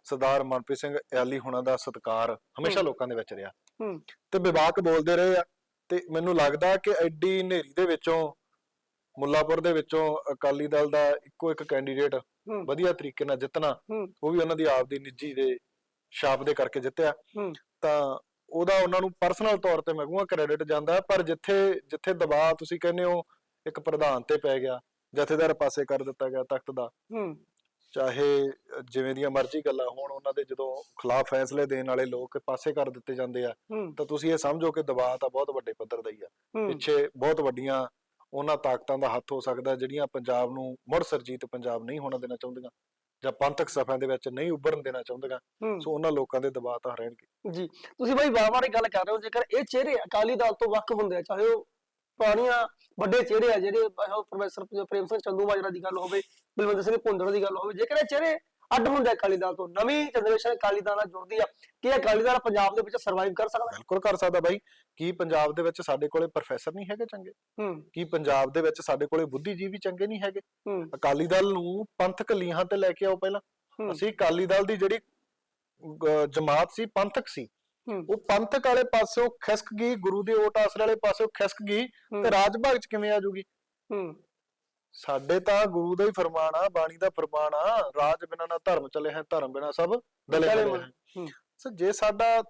ਸਰਦਾਰ ਮਨਪ੍ਰੀਤ ਸਿੰਘ ਐਲੀ ਹੁਣਾਂ ਦਾ ਸਤਿਕਾਰ ਹਮੇਸ਼ਾ। ਲੋਕਾਂ ਦੇ ਵਿੱਚ ਰਿਹਾ। ਹੂੰ। ਤੇ ਵਿਵਾਕ ਬੋਲਦੇ ਰਹੇ ਆ ਤੇ ਮੈਨੂੰ ਲੱਗਦਾ ਕਿ ਐਡੀ ਹਨੇਰੀ ਦੇ ਵਿੱਚੋਂ ਮੁੱਲਾਪੁਰ ਦੇ ਵਿੱਚੋਂ ਅਕਾਲੀ ਦਲ ਦਾ ਇੱਕੋ ਇੱਕ ਕੈਂਡੀਡੇਟ ਵਧੀਆ ਤਰੀਕੇ ਨਾਲ ਜਿੱਤਣਾ ਉਹ ਵੀ ਉਹਨਾਂ ਦੀ ਆਪ ਦੀ ਨਿੱਜੀ ਦੇ ਛਾਪ ਦੇ ਕਰਕੇ ਜਿੱਤਿਆ। ਤਾਂ ਉਹਦਾ ਉਹਨਾਂ ਨੂੰ ਪਰਸਨਲ ਤੌਰ ਤੇ ਮੈਂ ਕਹੂੰਗਾ ਕ੍ਰੈਡਿਟ ਜਾਂਦਾ ਪਰ ਜਿੱਥੇ ਜਿੱਥੇ ਦਬਾਅ ਤੁਸੀਂ ਕਹਿੰਦੇ ਹੋ ਇੱਕ ਪ੍ਰਧਾਨ ਤੇ ਪੈ ਗਿਆ ਜਥੇਦਾਰ ਪਾਸੇ ਕਰ ਦਿੱਤਾ ਗਿਆ ਤਖਤ ਦਾ। ਚਾਹੇ ਜਿਵੇਂ ਦੀਆਂ ਮਰਜ਼ੀ ਗੱਲਾਂ ਹੋਣ ਉਹਨਾਂ ਦੇ ਜਦੋਂ ਖਿਲਾਫ ਫੈਸਲੇ ਦੇਣ ਵਾਲੇ ਲੋਕ ਪਾਸੇ ਕਰ ਦਿੱਤੇ ਜਾਂਦੇ ਆ ਤਾਂ ਤੁਸੀਂ ਇਹ ਸਮਝੋ ਕਿ ਦਬਾਅ ਤਾਂ ਬਹੁਤ ਵੱਡੇ ਪੱਧਰ ਦਾ ਹੀ ਆ। ਪਿੱਛੇ ਬਹੁਤ ਵੱਡੀਆਂ ਉਹਨਾਂ ਤਾਕਤਾਂ ਦਾ ਹੱਥ ਹੋ ਸਕਦਾ ਜਿਹੜੀਆਂ ਪੰਜਾਬ ਨੂੰ ਮੁੜ ਸਰਜੀਤ ਪੰਜਾਬ ਨਹੀਂ ਹੋਣਾ ਦੇਣਾ ਚਾਹੁੰਦੀਆਂ ਜਾਂ ਪੰਥਕ ਸਫਿਆਂ ਦੇ ਵਿੱਚ ਨਹੀਂ ਉੱਭਰਨ ਦੇਣਾ ਚਾਹੁੰਦੀਆਂ। ਸੋ ਉਹਨਾਂ ਲੋਕਾਂ ਦੇ ਦਬਾਅ ਤਾਂ ਰਹਿਣਗੇ। ਜੀ ਤੁਸੀਂ ਬਾਈ ਵਾਰ-ਵਾਰ ਗੱਲ ਕਰ ਰਹੇ ਹੋ ਜੇਕਰ ਇਹ ਚਿਹਰੇ ਅਕਾਲੀ ਦਲ ਤੋਂ ਵੱਖ ਹੁੰਦੇ ਆ ਚਾਹੇ ਉਹ ਪੁਰਾਣੀਆਂ ਵੱਡੇ ਚਿਹਰੇ ਆ ਜਿਹੜੇ ਪ੍ਰੋਫੈਸਰ ਪ੍ਰੇਮ ਸਿੰਘ ਚੰਦੂ ਮਾਜਰਾ ਦੀ ਗੱਲ ਹੋਵੇ ਬਲਵੰਤ ਸਿੰਘ ਭੁੰਦੜ ਦੀ ਗੱਲ ਹੋਵੇ ਜੇਕਰ ਇਹ ਚਿਹਰੇ ਅੱਡ ਹੁੰਦੇ ਅਕਾਲੀ ਦਲ ਤੋਂ ਨਵੀਂ ਜਨਰੇਸ਼ਨ ਅਕਾਲੀ ਦਲ ਨਾਲ ਜੁੜਦੀ ਆ ਕਿ ਅਕਾਲੀ ਦਲ ਪੰਜਾਬ ਦੇ ਵਿੱਚ ਸਰਵਾਈਵ ਕਰ ਸਕਦਾ? ਬਿਲਕੁਲ ਕਰ ਸਕਦਾ ਬਾਈ ਕੀ ਪੰਜਾਬ ਦੇ ਵਿੱਚ ਸਾਡੇ ਕੋਲੇ ਪ੍ਰੋਫੈਸਰ ਨਹੀਂ ਹੈਗੇ ਚੰਗੇ? ਹੂੰ। ਕੀ ਪੰਜਾਬ ਦੇ ਵਿੱਚ ਸਾਡੇ ਕੋਲੇ ਬੁੱਧੀਜੀਵੀ ਚੰਗੇ ਨਹੀਂ ਹੈਗੇ? ਅਕਾਲੀ ਦਲ ਨੂੰ ਪੰਥਕ ਲੀਹਾਂ ਤੇ ਲੈ ਕੇ ਆਓ ਪਹਿਲਾਂ। ਅਸੀਂ ਅਕਾਲੀ ਦਲ ਦੀ ਜਿਹੜੀ ਜਮਾਤ ਸੀ ਪੰਥਕ ਸੀ। ਉਹ ਪੰਥਕ ਵਾਲੇ ਪਾਸਿਓਂ ਖਿਸਕ ਗਈ ਗੁਰੂ ਦੇ ਓਟ ਆਸਰੇ ਵਾਲੇ ਪਾਸਿਓਂ ਖਿਸਕ ਗਈ। ਤੇ ਰਾਜ ਭਾਗ ਚ ਕਿਵੇਂ ਆ ਜੂਗੀ ਹੂੰ ਸਾਡੇ ਤਾਂ ਗੁਰੂ ਦਾ ਹੀ ਫਰਮਾਨ ਆ ਬਾਣੀ ਦਾ ਫਰਮਾਨ ਆ ਰਾਜ ਬਿਨਾਂ ਨਾ ਧਰਮ ਚਲੇ ਹੈ ਧਰਮ ਬਿਨਾਂ ਸਭ ਦਲੇ। ਹੈ। ਸੋ ਜੇ ਸਾਡਾ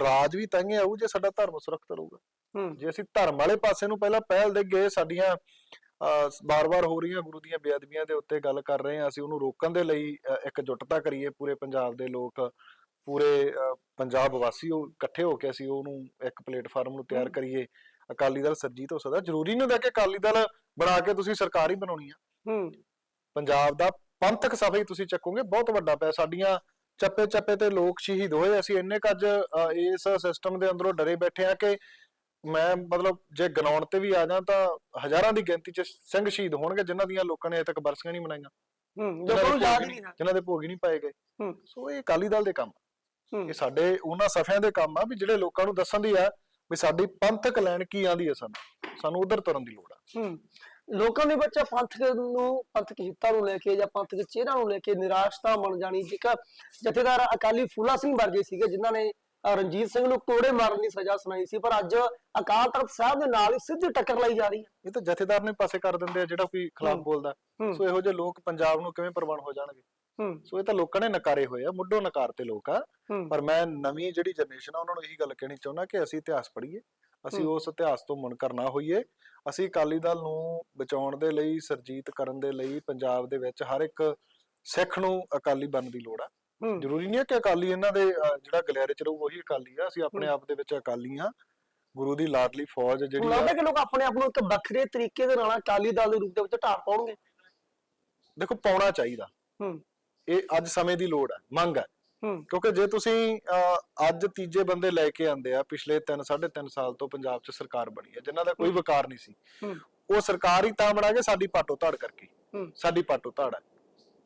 ਰਾਜ ਵੀ ਤਾਂਗੇ ਆਊ ਜੇ ਸਾਡਾ ਧਰਮ ਸੁਰੱਖਿਅਤ ਰਹੂਗਾ ਹੂੰ ਜੇ ਅਸੀਂ ਧਰਮ ਵਾਲੇ ਪਾਸੇ ਨੂੰ ਪਹਿਲਾਂ ਪਹਿਲ ਦੇ ਗਏ ਸਾਡੀਆਂ ਬਾਰ-ਬਾਰ ਹੋ ਰਹੀਆਂ ਗੁਰੂ ਦੀਆਂ ਬੇਅਦਬੀਆਂ ਦੇ ਉੱਤੇ ਗੱਲ ਕਰ ਰਹੇ ਹਾਂ ਅਸੀਂ ਉਹਨੂੰ ਰੋਕਣ ਦੇ ਲਈ ਇੱਕ ਜੁਟਤਾ ਕਰੀਏ ਪੂਰੇ ਪੰਜਾਬ ਦੇ ਲੋਕ ਪੂਰੇ ਪੰਜਾਬ ਵਾਸੀ ਉਹ ਇਕੱਠੇ ਹੋ ਕੇ ਅਸੀਂ ਉਹਨੂੰ ਇੱਕ ਪਲੇਟਫਾਰਮ ਨੂੰ ਤਿਆਰ। ਕਰੀਏ। ਅਕਾਲੀ ਦਲ ਸਰਜੀਤ ਹੋ ਸਕਦਾ। ਜ਼ਰੂਰੀ ਨਹੀਂ ਹੁੰਦਾ ਕਿ ਅਕਾਲੀ ਦਲ ਬਣਾ ਕੇ ਤੁਸੀਂ ਸਰਕਾਰ ਹੀ ਬਣਾਉਣੀ ਆ। ਹੂੰ। ਪੰਜਾਬ ਦਾ ਪੰਥਕ ਸਫਾ ਹੀ ਤੁਸੀਂ ਚੱਕੋਗੇ ਬਹੁਤ ਵੱਡਾ ਪਿਆ। ਸਾਡੀਆਂ ਚੱਪੇ ਚੱਪੇ ਤੇ ਲੋਕ ਸ਼ਹੀਦ ਹੋਏ। ਅਸੀਂ ਇੰਨੇ ਕੱਜ ਇਸ ਸਿਸਟਮ ਦੇ ਅੰਦਰੋਂ ਡਰੇ ਬੈਠੇ ਆ ਕਿ ਮੈਂ ਮਤਲਬ ਜੇ ਗਨਾਉਣ ਤੇ ਵੀ ਆ ਜਾ ਤਾਂ ਹਜ਼ਾਰਾਂ ਦੀ ਗਿਣਤੀ ਚ ਸਿੰਘ ਸ਼ਹੀਦ ਹੋਣਗੇ ਜਿਨ੍ਹਾਂ ਦੀਆਂ ਲੋਕਾਂ ਨੇ ਅਜੇ ਤੱਕ ਬਰਸੀਆਂ ਨਹੀਂ ਮਨਾਈਆਂ। ਹੂੰ ਜਿਨ੍ਹਾਂ ਦੇ ਯਾਦ ਭੋਗ ਹੀ ਨਹੀਂ ਹੈ ਜਿਨ੍ਹਾਂ ਦੇ ਭੋਗ ਹੀ ਨਹੀਂ ਪਾਏ ਗਏ। ਹੂੰ। ਸੋ ਇਹ ਅਕਾਲੀ ਦਲ ਦੇ ਕੰਮ ਇਹ ਸਾਡੇ ਉਹਨਾਂ ਸਫਿਆਂ ਦੇ ਕੰਮ ਆ ਵੀ ਜਿਹੜੇ ਲੋਕਾਂ ਨੂੰ ਦੱਸਣ ਦੀ ਆ ਵੀ ਸਾਡੀ ਪੰਥਕ ਲੈਣ ਕੀ ਆਂਦੀ ਹੈ ਸਾਨੂੰ ਸਾਨੂੰ ਉਧਰ ਤੁਰਨ ਦੀ ਲੋੜ ਆ। ਲੋਕਾਂ ਦੇ ਵਿੱਚ ਪੰਥਕ ਨੂੰ ਪੰਥਕ ਹਿੱਤਾਂ ਨੂੰ ਲੈ ਕੇ ਜਾਂ ਪੰਥਕ ਚਿਹਰਾ ਨੂੰ ਲੈ ਕੇ ਨਿਰਾਸ਼ਤਾ ਬਣ ਜਾਣੀ ਜੇਕਰ ਜਥੇਦਾਰ ਅਕਾਲੀ ਫੂਲਾ ਸਿੰਘ ਵਰਗੇ ਸੀਗੇ ਜਿਨ੍ਹਾਂ ਨੇ ਰਣਜੀਤ ਸਿੰਘ ਨੂੰ ਕੋੜੇ ਮਾਰਨ ਦੀ ਸਜ਼ਾ ਸੁਣਾਈ ਸੀ ਪਰ ਅੱਜ ਅਕਾਲ ਤਖਤ ਸਾਹਿਬ ਦੇ ਨਾਲ ਹੀ ਸਿੱਧੀ ਟੱਕਰ ਲਈ ਜਾ ਰਹੀ ਹੈ। ਇਹ ਤਾਂ ਜਥੇਦਾਰ ਨੇ ਪਾਸੇ ਕਰ ਦਿੰਦੇ ਆ ਜਿਹੜਾ ਕੋਈ ਖਿਲਾਫ। ਬੋਲਦਾ। ਸੋ ਇਹੋ ਜਿਹੇ ਲੋਕ ਪੰਜਾਬ ਨੂੰ ਕਿਵੇਂ ਪ੍ਰਵਾਨ ਹੋ ਜਾਣਗੇ? ਹੂੰ। ਸੋ ਇਹ ਤਾਂ ਲੋਕਾਂ ਨੇ ਨਕਾਰੇ ਹੋਏ ਆ ਮੁੱਢੋਂ ਨਕਾਰ ਤੇ ਲੋਕ ਆ। ਪਰ ਮੈਂ ਨਵੀਂ ਜਿਹੜੀ ਜਨਰੇਸ਼ਨ ਆ ਉਹਨਾਂ ਨੂੰ ਇਹੀ ਗੱਲ ਕਹਿਣੀ ਚਾਹੁੰਦਾ ਕਿ ਅਸੀਂ ਇਤਿਹਾਸ ਪੜ੍ਹੀਏ ਅਸੀਂ। ਉਸ ਇਤਿਹਾਸ ਤੋਂ ਮੁਨਕਰ ਨਾ ਹੋਈਏ। ਅਸੀਂ ਅਕਾਲੀ ਦਲ ਨੂੰ ਬਚਾਉਣ ਦੇ ਲਈ ਸਰਜੀਤ ਕਰਨ ਦੇ ਲਈ ਪੰਜਾਬ ਦੇ ਵਿੱਚ ਹਰ ਇੱਕ ਸਿੱਖ ਨੂੰ ਅਕਾਲੀ ਬਣਨ ਦੀ ਲੋੜ ਆ। ਜ਼ਰੂਰੀ ਨਹੀਂ ਹੈ ਕਿ ਅਕਾਲੀ ਇਹਨਾਂ ਦੇ ਜਿਹੜਾ ਗਲਿਆਰੇ ਚ ਰਹੂ ਉਹੀ ਅਕਾਲੀ ਆ। ਅਸੀਂ ਆਪਣੇ। ਆਪ ਦੇ ਵਿੱਚ ਅਕਾਲੀ ਆ ਗੁਰੂ ਦੀ ਲਾਡਲੀ ਫੌਜ ਜਿਹੜੀ ਲੱਗਦਾ ਕਿ ਲੋਕ ਆਪਣੇ ਆਪ ਨੂੰ ਇੱਕ ਵੱਖਰੇ ਤਰੀਕੇ ਦੇ ਨਾਲ ਅਕਾਲੀ ਦਲ ਦੇ ਰੂਪ ਦੇ ਵਿੱਚ ਢਾਲ ਪਾਉਣਗੇ। ਦੇਖੋ ਪਾਉਣਾ ਚਾਹੀਦਾ। ਹੂੰ। ਇਹ ਅੱਜ ਸਮੇਂ ਦੀ ਲੋੜ ਹੈ ਮੰਗ ਹੈ। ਕਿਉਂਕਿ ਜੇ ਤੁਸੀਂ ਅੱਜ ਤੀਜੇ ਬੰਦੇ ਲੈ ਕੇ ਆਂਦੇ ਆ ਪਿਛਲੇ 3 3.5 ਸਾਲ ਤੋਂ ਪੰਜਾਬ 'ਚ ਸਰਕਾਰ ਬਣੀ ਹੈ ਜਿਨ੍ਹਾਂ ਦਾ ਕੋਈ। ਵਕਾਰ ਨਹੀਂ ਸੀ। ਉਹ ਸਰਕਾਰ ਹੀ ਤਾਂ ਬਣਾਗੇ ਸਾਡੀ ਪਾਟੋ ਧਾੜ ਕਰਕੇ। ਸਾਡੀ ਪਾਟੋ ਧਾੜ ਹੈ।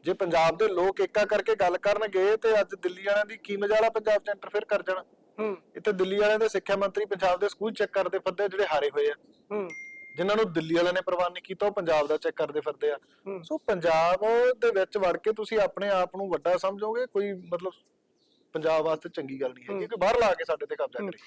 ਜੇ ਪੰਜਾਬ ਦੇ ਲੋਕ ਏਕਾ ਕਰਕੇ ਗੱਲ ਕਰਨਗੇ ਤੇ ਅੱਜ ਦਿੱਲੀ ਵਾਲਿਆਂ ਦੀ ਕੀ ਮਜਾਲਾ ਪੰਜਾਬ 'ਚ ਇੰਟਰਫੇਅਰ ਕਰ ਜਾਣਾ? ਇੱਥੇ ਦਿੱਲੀ ਵਾਲਿਆਂ ਦੇ ਸਿੱਖਿਆ ਮੰਤਰੀ ਪੰਜਾਬ ਦੇ ਸਕੂਲ ਚੈੱਕ ਕਰਦੇ ਫਿਰਦੇ ਆ ਜਿਹੜੇ ਹਾਰੇ ਹੋਏ ਆ। ਜਿਨ੍ਹਾਂ ਨੂੰ ਦਿੱਲੀ ਵਾਲਿਆਂ ਨੇ ਪ੍ਰਵਾਨ ਨਹੀਂ ਕੀਤਾ ਉਹ ਪੰਜਾਬ ਦਾ ਚੈੱਕ ਕਰਦੇ ਫਿਰਦੇ ਆ ਸੋ ਪੰਜਾਬ ਦੇ ਵਿੱਚ ਵੜ ਕੇ ਤੁਸੀਂ ਆਪਣੇ ਆਪ ਨੂੰ ਵੱਡਾ ਸਮਝੋਗੇ ਕੋਈ ਮਤਲਬ ਪੰਜਾਬ ਵਾਸਤੇ ਚੰਗੀ ਗੱਲ ਨਹੀਂ ਹੈ ਹੂੰ। ਕਿ ਬਾਹਰ ਲਾ ਕੇ ਸਾਡੇ ਤੇ ਕਬਜ਼ਾ। ਕਰੇ